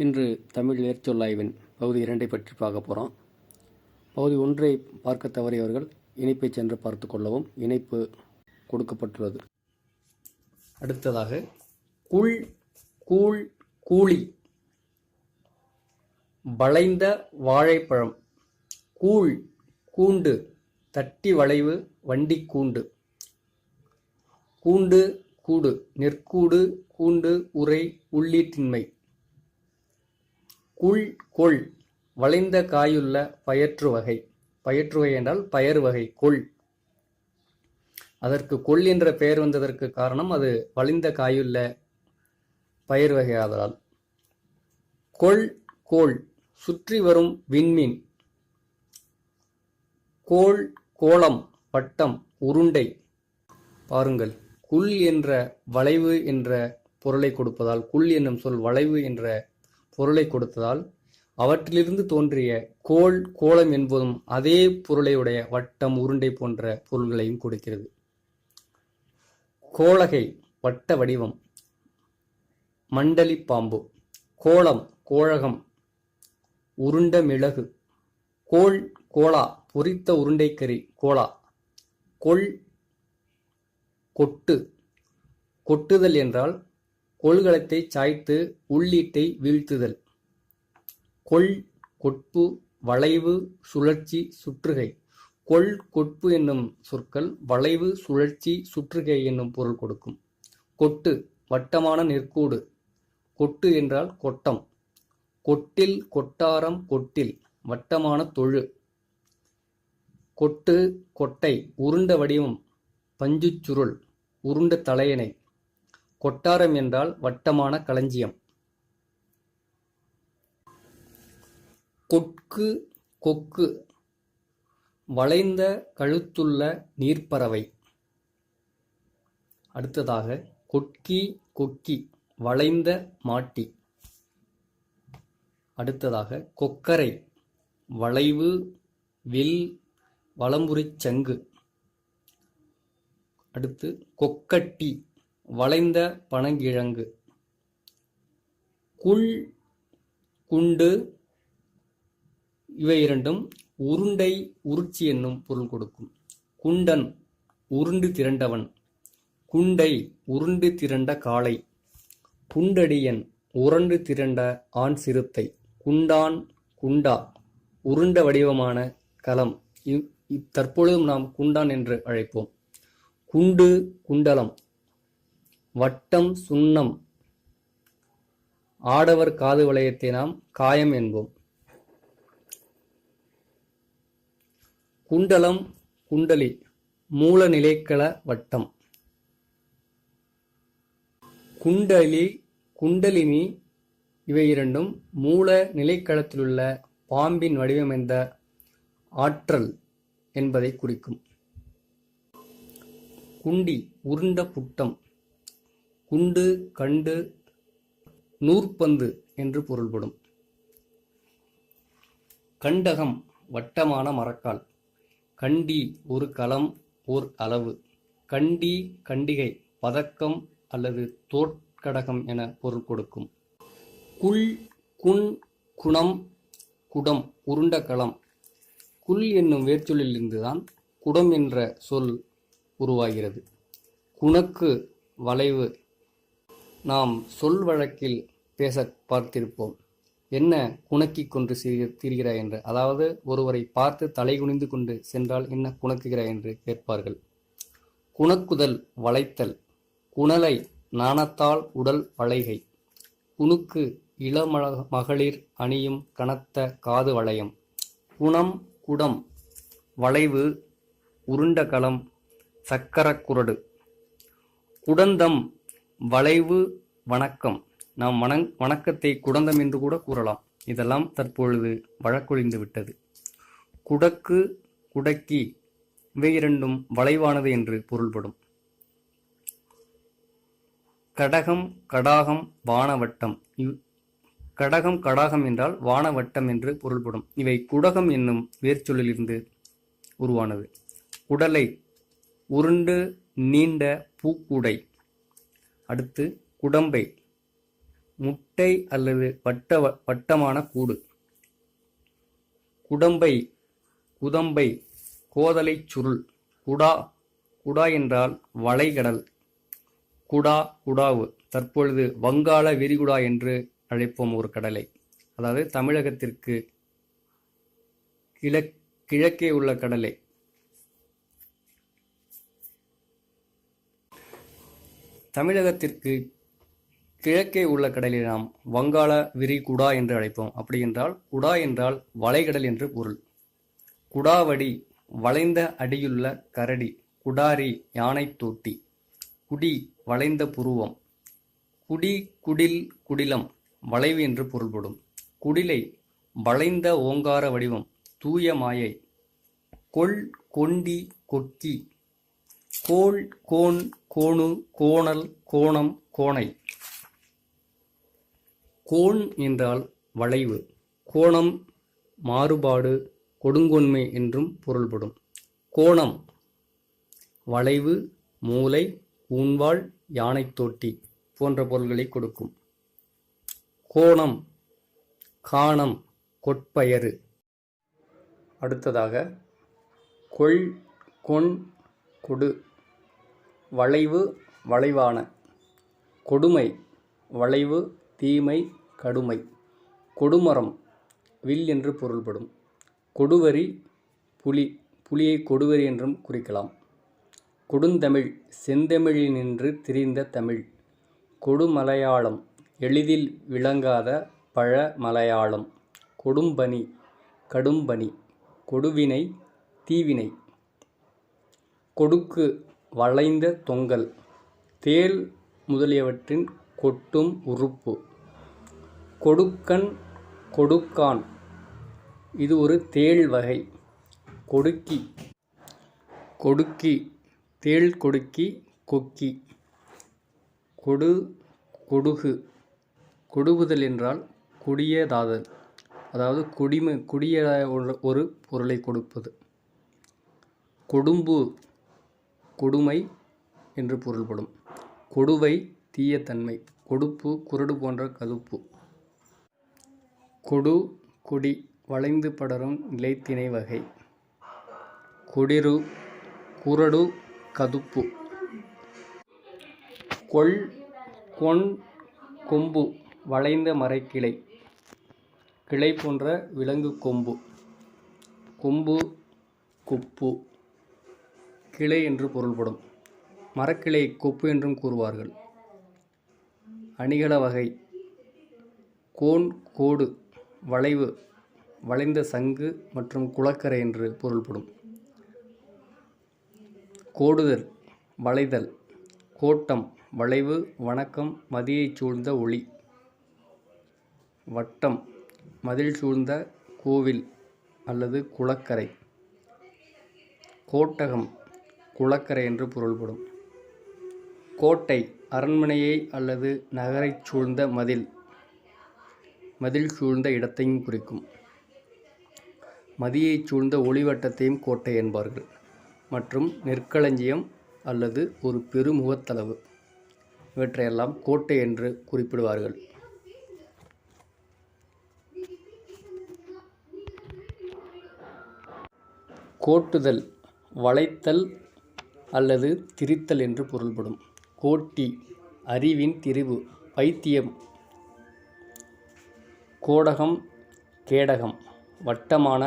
இன்று தமிழ் வேர்ச்சொல்லாய்வின் பகுதி இரண்டை பற்றி பார்க்க போகிறோம் பகுதி ஒன்றை பார்க்க தவறியவர்கள் இணைப்பை சென்று பார்த்து கொள்ளவும் இணைப்பு கொடுக்கப்பட்டுள்ளது. அடுத்ததாக குள் கூழ் கூலி வளைந்த வாழைப்பழம் கூழ் கூண்டு தட்டி வளைவு வண்டி கூண்டு கூண்டு கூடு நெற்கூடு கூண்டு உரை உள்ளீட்டின்மை குள் கொள். வளைந்த காயுள்ள பயற்று வகை பயற்று வகை என்றால் பயறு வகை கொள். அதற்கு கொள் என்ற பெயர் வந்ததற்கு காரணம் அது வளைந்த காயுள்ள பயிர் வகை ஆதலால் கொள் கோள். சுற்றி வரும் விண்மீன். கோள் கோளம் வட்டம் உருண்டை. பாருங்கள். குள் என்ற வளைவு என்ற பொருளை கொடுப்பதால் குள் என்னும் சொல் வளைவு என்ற பொருளை கொடுத்ததால் அவற்றிலிருந்து தோன்றிய கோள் கோலம் என்பதும் அதே பொருளையுடைய வட்டம் உருண்டை போன்ற பொருள்களையும் கொடுக்கிறது. கோளகை வட்ட வடிவம் மண்டலி பாம்பு கோலம் கோழகம் உருண்ட மிளகு கோள் கோலா பொரித்த உருண்டைக்கறி கோலா கொள் கொட்டு கொட்டுதல் என்றால் கொள்கலத்தை சாய்த்து உள்ளீட்டை வீழ்த்துதல். கொள் கொட்பு வளைவு சுழற்சி சுற்றுகை. கொள் கொட்பு என்னும் சொற்கள் வளைவு சுழற்சி சுற்றுகை என்னும் பொருள் கொடுக்கும். கொட்டு வட்டமான நெற்கூடு. கொட்டு என்றால் கொட்டம். கொட்டில் கொட்டாரம் கொட்டில் வட்டமான தொழு. கொட்டு கொட்டை உருண்ட வடிவம் பஞ்சுச் சுருள் உருண்ட தலையணை. கொட்டாரம் என்றால் வட்டமான களஞ்சியம். கொக்கு கொக்கு வளைந்த கழுத்துள்ள நீர்ப்பறவை. அடுத்ததாக கொட்கி கொக்கி வளைந்த மாட்டி. அடுத்ததாக கொக்கரை வளைவு வில் வலம்புரிச் சங்கு. அடுத்து கொக்கட்டி. வளைந்த பனங்கிழங்கு. குள் குண்டு இவை இரண்டும் உருண்டை உருட்சி என்னும் பொருள் கொடுக்கும். குண்டன் உருண்டு திரண்டவன். குண்டை உருண்டு திரண்ட காளை. குண்டடியன் உரண்டு திரண்ட ஆண் சிறுத்தை. குண்டான் குண்டா. உருண்ட வடிவமான களம் தற்பொழுதும் நாம் குண்டான் என்று அழைப்போம். குண்டு குண்டலம். வட்டம் சுண்ணம். ஆடவர் காது வளையத்தை நாம் காயம் என்போம். குண்டலம் குண்டலி மூல நிலைக்கள வட்டம். குண்டலி குண்டலினி இவை இரண்டும் மூல நிலைக்களத்திலுள்ள பாம்பின் வடிவம் ஆற்றல் என்பதை குறிக்கும். குண்டி உருண்ட புட்டம். குண்டு கண்டு நூற்பந்து என்று பொருள்படும். கண்டகம் வட்டமான மரக்கால். கண்டி ஒரு களம் ஓர் அளவு. கண்டி கண்டிகை பதக்கம் அல்லது தோற்கடகம் என பொருள் கொடுக்கும். குள் குண் குணம் குடம் உருண்ட களம். குள் என்னும் வேர்ச்சொல்லிலிருந்துதான் குடம் என்ற சொல் உருவாகிறது. குணக்கு வளைவு நாம் சொல் வழக்கில் பேச பார்த்திருப்போம். என்ன குணக்கிக் கொண்டு திரிகிறாய் என்று? அதாவது ஒருவரை பார்த்து தலை குனிந்து கொண்டு சென்றால் என்ன குணக்குகிறாய் என்று கேட்பார்கள். குணக்குதல் வளைத்தல் குணலை நாணத்தால் உடல் வளைகை. குணுக்கு இளம மகளிர் அணியும் கனத்த காது வளையம். குணம் குடம் வளைவு உருண்டகலம் சக்கரக்குரடு குடந்தம் வளைவு வணக்கம். நாம் வணங் வணக்கத்தை குடந்தம் என்று கூட கூறலாம். இதெல்லாம் தற்பொழுது வழக்கொழிந்து விட்டது. குடக்கு குடக்கி இவை இரண்டும் வளைவானது என்று பொருள்படும். கடகம் கடாகம் வானவட்டம். கடகம் கடாகம் என்றால் வானவட்டம் என்று பொருள்படும். இவை குடகம் என்னும் வேர்ச்சொல்லிலிருந்து உருவானது. குடலை உருண்டு நீண்ட பூக்கூடை. அடுத்து குடம்பை. முட்டை அல்லது வட்ட வட்டமான கூடு. குடம்பை குதம்பை கோதலைச் சுருள். குடா குடா என்றால் வளைகடல். குடா குடாவு. தற்பொழுது வங்காள விரிகுடா என்று அழைப்போம் ஒரு கடலை. அதாவது தமிழகத்திற்கு கிழக் கிழக்கே உள்ள கடலை. தமிழகத்திற்கு கிழக்கே உள்ள கடலை நாம் வங்காள விரிகுடா என்று அழைப்போம். அப்படி என்றால் குடா என்றால் வளைகடல் என்று பொருள். குடாவடி வளைந்த அடியுள்ள கரடி குடாரி யானை தோட்டி குடி வளைந்த புருவம் குடி குடில் குடிலம் வளைவு என்று பொருள்படும். குடிலை வளைந்த ஓங்கார வடிவம் தூய மாயை கொள் கொண்டி கொக்கி கோள் கோண் கோணு கோணல் கோணம் கோணை. கோண் என்றால் வளைவு. கோணம் மாறுபாடு கொடுங்கொன்மை என்றும் பொருள்படும். கோணம் வளைவு மூலை ஊன்வாள் யானை தொட்டி போன்ற பொருள்களை கொடுக்கும். கோணம் காணம் கொட்பயறு. அடுத்ததாக கொள் கொண் கொடு. வளைவு வளைவான. கொடுமை வளைவு தீமை கடுமை. கொடுமரம் வில் என்று பொருள்படும். கொடுவரி புலி புலியை கொடுவரி என்றும் குறிக்கலாம். கொடுந்தமிழ் செந்தமிழினின்று திரிந்த தமிழ். கொடுமலையாளம் எளிதில் விளங்காத பழ மலையாளம். கொடும்பனி கடும்பனி கொடுவினை தீவினை. கொடுக்கு வளைந்த தொங்கல் தேள் முதலியவற்றின் கொட்டும் உறுப்பு. கொடுக்கன் கொடுக்கான். இது ஒரு தேள் வகை. கொடுக்கி. கொடுக்கி. தேள் கொடுக்கி கொக்கி. கொடு கொடுகு. கொடுகுதல் என்றால் குடியதாதல். அதாவது குடிமை குடிய ஒரு பொருளை கொடுப்பது. கொடும்பு. கொடுமை என்று பொருள்படும். கொடுவை தீயத்தன்மை கொடுப்பு குரடு போன்ற கதுப்பு. கொடு கொடி வளைந்து படரும் நிலைத்திணை வகை. கொடிரு குரடு கதுப்பு. கொள் கொண் கொம்பு வளைந்த மரக்கிளை கிளை போன்ற விலங்கு கொம்பு. கொம்பு கொப்பு. கிளை என்று பொருள்படும். மரக்கிளை கொப்பு என்றும் கூறுவார்கள். அணிகல வகை. கோன் கோடு வளைவு வளைந்த சங்கு மற்றும் குளக்கரை என்று பொருள்படும். கோடுதல் வளைதல். கோட்டம் வளைவு வணக்கம் மதியைச் சூழ்ந்த ஒளி. வட்டம் மதில் சூழ்ந்த கோவில் அல்லது குளக்கரை. கோட்டகம் குளக்கரை என்று பொருள்படும். கோட்டை அரண்மனையை அல்லது நகரைச் சூழ்ந்த மதில். மதில் சூழ்ந்த இடத்தையும் குறிக்கும். மதியைச் சூழ்ந்த ஒளிவட்டத்தையும் கோட்டை என்பார்கள். மற்றும் நெற்களஞ்சியம் அல்லது ஒரு பெருமுகத்தளவு. இவற்றையெல்லாம் கோட்டை என்று குறிப்பிடுவார்கள். கோட்டுதல் வளைத்தல் அல்லது திரித்தல் என்று பொருள்படும். கோட்டி அறிவின் திரிவு பைத்தியம் கோடகம் கேடகம் வட்டமான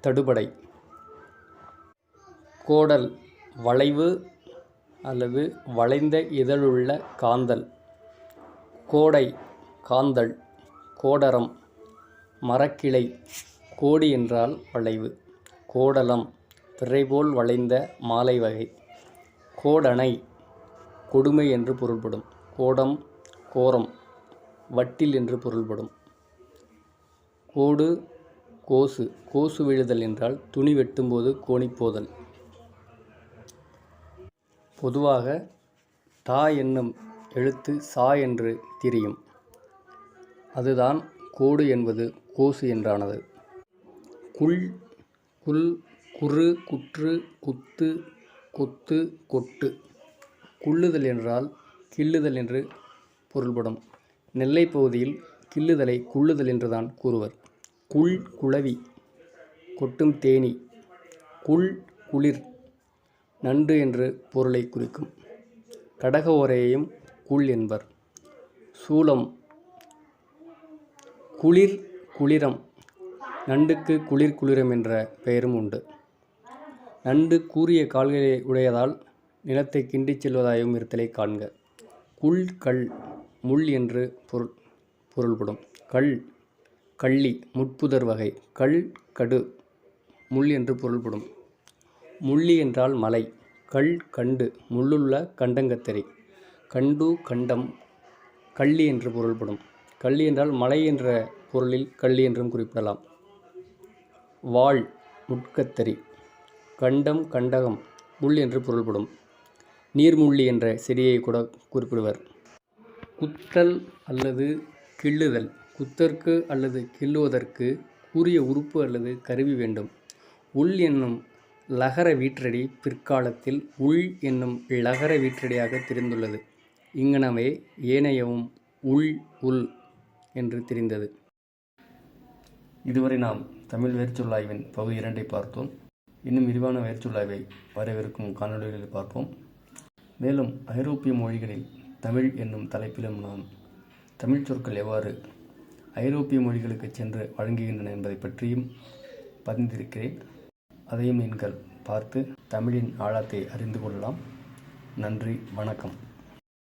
தடுபடை. கோடல் வளைவு அல்லது வளைந்த இதழுள்ள காந்தல். கோடை காந்தல் கோடரம் மரக்கிளை கோடி என்றால் வளைவு. கோடலம் பிறைபோல் வளைந்த மாலை வகை. கோடணை கொடுமை என்று பொருள்படும். கோடம் கோரம் வட்டில் என்று பொருள்படும். கோடு கோசு கோசு விழுதல் என்றால் துணி வெட்டும்போது கோணிப்போதல். பொதுவாக தா என்னும் எழுத்து சா என்று திரியும். அதுதான் கோடு என்பது கோசு என்றானது. குள் குல் குறு குற்று குத்து கொத்து கொட்டு. குள்ளுதல் என்றால் கிள்ளுதல் என்று பொருள்படும். நெல்லை பகுதியில் கிள்ளுதலை குள்ளுதல் என்றுதான் கூறுவர். குள் குளவி கொட்டும் தேனி குள் குளிர் நன்று என்று பொருளை குறிக்கும். கடக ஓரையையும் குள் என்பர். சூலம் குளிர் குளிரம் நண்டுக்கு குளிர் குளிரம் என்ற பெயரும் உண்டு. நண்டு கூறிய கால்களை உடையதால் நிலத்தை கிண்டிச் செல்வதாயும் இருத்தலை காண்க. குள் கல் முள் என்று பொருள் பொருள்படும். கல் கள்ளி முட்புதர் வகை. கல் கடு முள் என்று பொருள்படும். முள்ளி என்றால் மலை. கல் கண்டு முள்ளுள்ள கண்டங்கத்திரை. கண்டு கண்டம் கள்ளி என்று பொருள்படும். கள்ளி என்றால் மலை என்ற பொருளில் கள்ளி என்றும் குறிப்பிடலாம். வாள் முட்கத்தறி கண்டம் கண்டகம் முள் என்று பொருள்படும். நீர்முள்ளி என்ற செடியை கூட குறிப்பிடுவர். குத்தல் அல்லது கிள்ளுதல் குத்தற்கு அல்லது கிள்ளுவதற்கு கூறிய உறுப்பு அல்லது கருவி வேண்டும். உள் என்னும் லகர வீற்றடி பிற்காலத்தில் உள் என்னும் லகர வீற்றடியாக தெரிந்துள்ளது. இங்கனவே ஏனையவும் உள் உள் என்று தெரிந்தது. இதுவரை நாம் தமிழ் வேர்ச்சொல்லாய்வின் பகுதி இரண்டை பார்த்தோம். இன்னும் விரிவான வயிற்றுலாவை வரவிருக்கும் காணொளிகளில் பார்ப்போம். மேலும் ஐரோப்பிய மொழிகளில் தமிழ் என்னும் தலைப்பிலும் நாம் தமிழ் சொற்கள் எவ்வாறு ஐரோப்பிய மொழிகளுக்கு சென்று வழங்குகின்றன என்பதை பற்றியும் பதிந்திருக்கிறேன். அதையும் நீங்கள் பார்த்து தமிழின் ஆழத்தை அறிந்து கொள்ளலாம். நன்றி வணக்கம்.